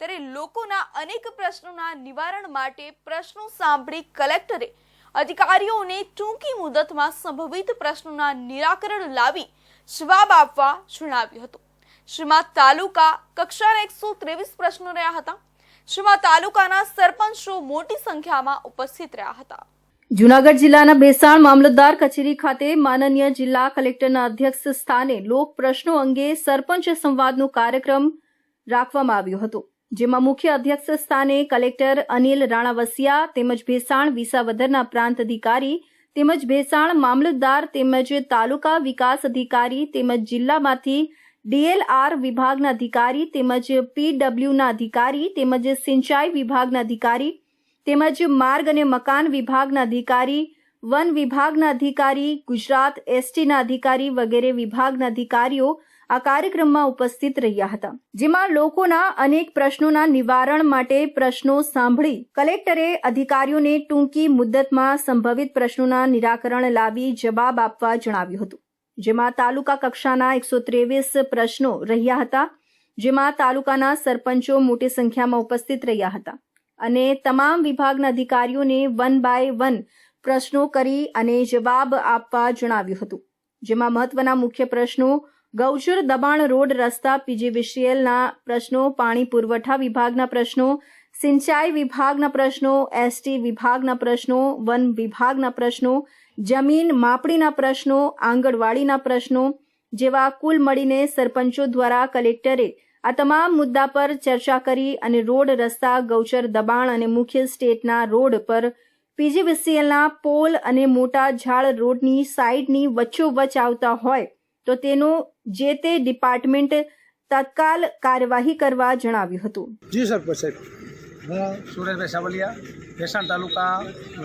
ત્યારે લોકોના અનેક પ્રશ્નોના નિવારણ માટે પ્રશ્નો સાંભળી કલેક્ટરે અધિકારીઓને ટૂંકી મુદતમાં સંભવિત પ્રશ્નોના નિરાકરણ લાવી જવાબ આપવા જણાવ્યું હતું. જેમાં તાલુકા કક્ષાના એકસો ત્રેવીસ પ્રશ્નો રહ્યા હતા. જેમાં તાલુકાના સરપંચો મોટી સંખ્યામાં ઉપસ્થિત રહ્યા હતા. જુનાગઢ જિલ્લાના બેસાણ મામલતદાર કચેરી ખાતે માનનીય જિલ્લા કલેક્ટરના અધ્યક્ષ સ્થાને લોક પ્રશ્નો અંગે સરપંચ સંવાદનો કાર્યક્રમ રાખવામાં આવ્યો હતો. જેમાં મુખ્ય અધ્યક્ષ સ્થાને કલેક્ટર અનિલ રાણાવસિયા તેમજ ભેસાણ વિસાવદરના પ્રાંત અધિકારી તેમજ ભેસાણ મામલતદાર તેમજ તાલુકા વિકાસ અધિકારી તેમજ જિલ્લામાંથી ડીએલઆર વિભાગના અધિકારી તેમજ પીડબ્લ્યુના અધિકારી તેમજ સિંચાઈ વિભાગના અધિકારી તેમજ માર્ગ અને મકાન વિભાગના અધિકારી, વન વિભાગના અધિકારી, ગુજરાત એસટીના અધિકારી વગેરે વિભાગના અધિકારીઓ આ કાર્યક્રમમાં ઉપસ્થિત રહ્યા હતા, જેમાં લોકોના અનેક પ્રશ્નોના નિવારણ માટે પ્રશ્નો સાંભળી કલેક્ટરે અધિકારીઓને ટૂંકી મુદ્દતમાં સંભવિત પ્રશ્નોના નિરાકરણ લાવી જવાબ આપવા જણાવ્યું હતું. જેમાં તાલુકા કક્ષાના એકસો ત્રેવીસ પ્રશ્નો રહ્યા હતા, જેમાં તાલુકાના સરપંચો મોટી સંખ્યામાં ઉપસ્થિત રહ્યા હતા અને તમામ વિભાગના અધિકારીઓને વન બાય વન પ્રશ્નો કરી અને જવાબ આપવા જણાવ્યું હતું. જેમાં મહત્વના મુખ્ય પ્રશ્નો ગૌચર દબાણ રોડ રસ્તા પીજીવીસીએલના પ્રશ્નો, પાણી પુરવઠા વિભાગના પ્રશ્નો, સિંચાઈ વિભાગના પ્રશ્નો, એસટી વિભાગના પ્રશ્નો, વન વિભાગના પ્રશ્નો, જમીન માપણીના પ્રશ્નો, આંગણવાડીના પ્રશ્નો જેવા કુલ મળીને સરપંચો દ્વારા કલેક્ટરે આ તમામ મુદ્દા પર ચર્ચા કરી અને રોડ રસ્તા, ગૌચર દબાણ અને મુખ્ય સ્ટેટના રોડ પર પીજીવીસીએલના પોલ અને મોટા ઝાડ રોડની સાઇડની વચ્ચોવચ્ચ આવતા હોય તો તેનું જે તે ડિપાર્ટમેન્ટ તત્કાલ કાર્યવાહી કરવા જણાવ્યું હતું. જી સરપંચ સાહેબ હું સુરેશભાઈ સાવલિયા ભેસાણ તાલુકા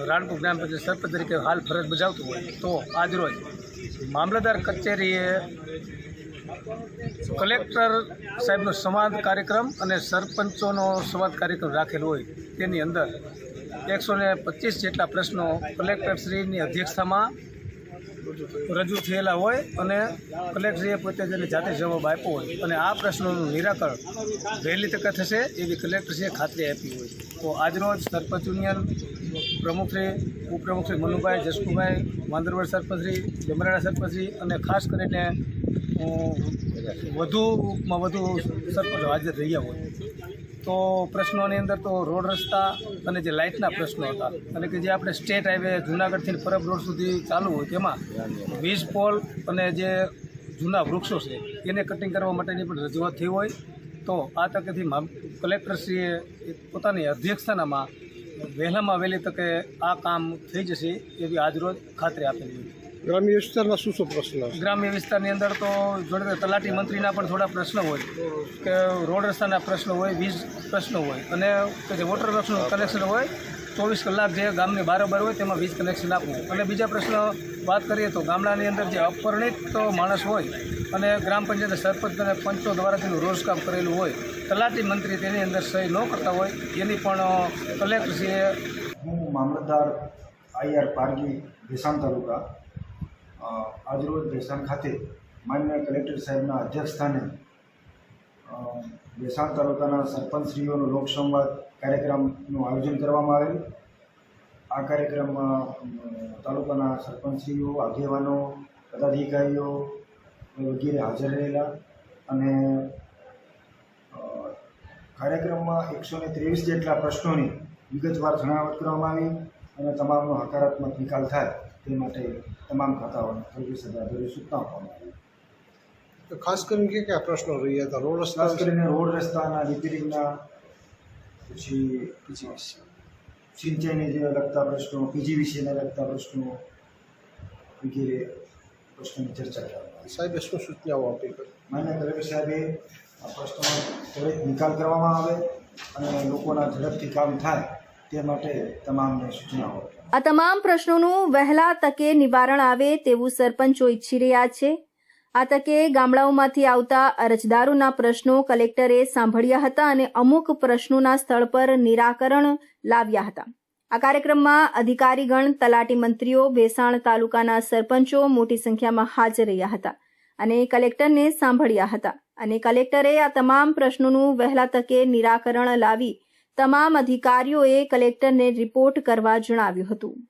રાણપુર ગ્રામ પંચાયત સરપંચ તરીકે હાલ ફરજ બજાવતું હોય તો આજરોજ મામલતદાર કચેરીએ કલેક્ટર સાહેબનો સંવાદ કાર્યક્રમ અને સરપંચોનો સંવાદ કાર્યક્રમ રાખેલો હોય તેની અંદર એકસો ને પચીસ જેટલા પ્રશ્નો કલેક્ટરશ્રીની અધ્યક્ષતામાં રજૂ થયેલા હોય અને કલેક્ટરીએ પોતે તેને જાતે જવાબ આપ્યો હોય અને આ પ્રશ્નોનું નિરાકરણ વહેલી તકે થશે એવી કલેક્ટરશ્રીએ ખાતરી આપી હોય તો આજરોજ સરપંચ યુનિયન પ્રમુખશ્રી, ઉપપ્રમુખશ્રી મનુભાઈ, જસકુભાઈ માંદરવડ સરપંચશ્રી જમરાડા સરપંચશ્રી અને ખાસ કરીને વધુમાં વધુ સરપંચો હાજર રહ્યા હોય. તો પ્રશ્નોની અંદર તો રોડ રસ્તા અને જે લાઇટના પ્રશ્નો હતા અને કે જે આપણે સ્ટેટ હાઈવે જુનાગઢથી પરબ રોડ સુધી ચાલુ હોય તેમાં વીજ પોલ અને જે જૂના વૃક્ષો છે, એને કટિંગ કરવા માટેની પણ રજૂઆત થઈ હોય. તો આ તકેથી કલેક્ટરશ્રીએ પોતાની અધ્યક્ષતાનામાં વહેલામાં વહેલી તકે આ કામ થઈ જશે એવી આજરોજ ખાતરી આપેલી હતી. ગ્રામ્ય વિસ્તારના શું શું પ્રશ્ન ગ્રામ્ય વિસ્તારની અંદર તો જોડે તલાટી મંત્રીના પણ થોડા પ્રશ્ન હોય. કે રોડ રસ્તાના પ્રશ્નો હોય વીજ પ્રશ્નો હોય અને કે જે વોટર વર્ક્સનું કનેક્શન હોય ચોવીસ કલાક જે ગામની બારોબાર હોય તેમાં વીજ કનેક્શન આપવું. અને બીજા પ્રશ્ન વાત કરીએ તો ગામડાની અંદર જે અપરિણિત માણસ હોય અને ગ્રામ પંચાયત સરપંચ અને પંચો દ્વારા તેનું રોજકામ કરેલું હોય તલાટી મંત્રી તેની અંદર સહી ન કરતા હોય એની પણ કલેક્ટરશ્રીએ હું મામલતદાર આઈઆર પારગી ભેસાણ તાલુકા આજરોજ ભેસાણ ખાતે માન્ય કલેક્ટર સાહેબના અધ્યક્ષસ્થાને ભેસાણ તાલુકાના સરપંચશ્રીઓનો લોકસંવાદ કાર્યક્રમનું આયોજન કરવામાં આવેલ. આ કાર્યક્રમમાં તાલુકાના સરપંચશ્રીઓ, આગેવાનો, પદાધિકારીઓ વગેરે હાજર રહેલા અને કાર્યક્રમમાં એકસો ને ત્રેવીસ જેટલા પ્રશ્નોની વિગતવાર જણાવટ કરવામાં આવી અને તમામનો હકારાત્મક નિકાલ થાય. તે માટે તમામ ખાતાઓને તજવીજ અધિકારીઓએ સૂચના આપવામાં આવી. તો ખાસ કરીને કે કયા પ્રશ્નો રહ્યા હતા? રોડ રસ્તા ખાસ કરીને રોડ રસ્તાના રિપેરિંગના પછી સિંચાઈને જે લગતા પ્રશ્નો પીજી વિશેના લગતા પ્રશ્નો વગેરે પ્રશ્નોની ચર્ચા કરવામાં આવી. સાહેબે શું સૂચનાઓ આપી? માન્ય કલેક્ટર સાહેબે આ પ્રશ્નોનો ત્વરિત નિકાલ કરવામાં આવે અને લોકોના ઝડપથી કામ થાય તે માટે તમામને સૂચનાઓ આ તમામ પ્રશ્નોનું વહેલા તકે નિવારણ આવે તેવું સરપંચો ઈચ્છી રહ્યા છે. આ તકે ગામડાઓમાંથી આવતા અરજદારોના પ્રશ્નો કલેક્ટરે સાંભળ્યા હતા અને અમુક પ્રશ્નોના સ્થળ પર નિરાકરણ લાવ્યા હતા. આ કાર્યક્રમમાં અધિકારીગણ, તલાટી મંત્રીઓ, ભેસાણ તાલુકાના સરપંચો મોટી સંખ્યામાં હાજર રહ્યા હતા અને કલેક્ટરને સાંભળ્યા હતા અને કલેક્ટરે આ તમામ પ્રશ્નોનું વહેલા તકે નિરાકરણ લાવી તમામ અધિકારીઓએ કલેક્ટરને રિપોર્ટ કરવા જણાવ્યું હતું.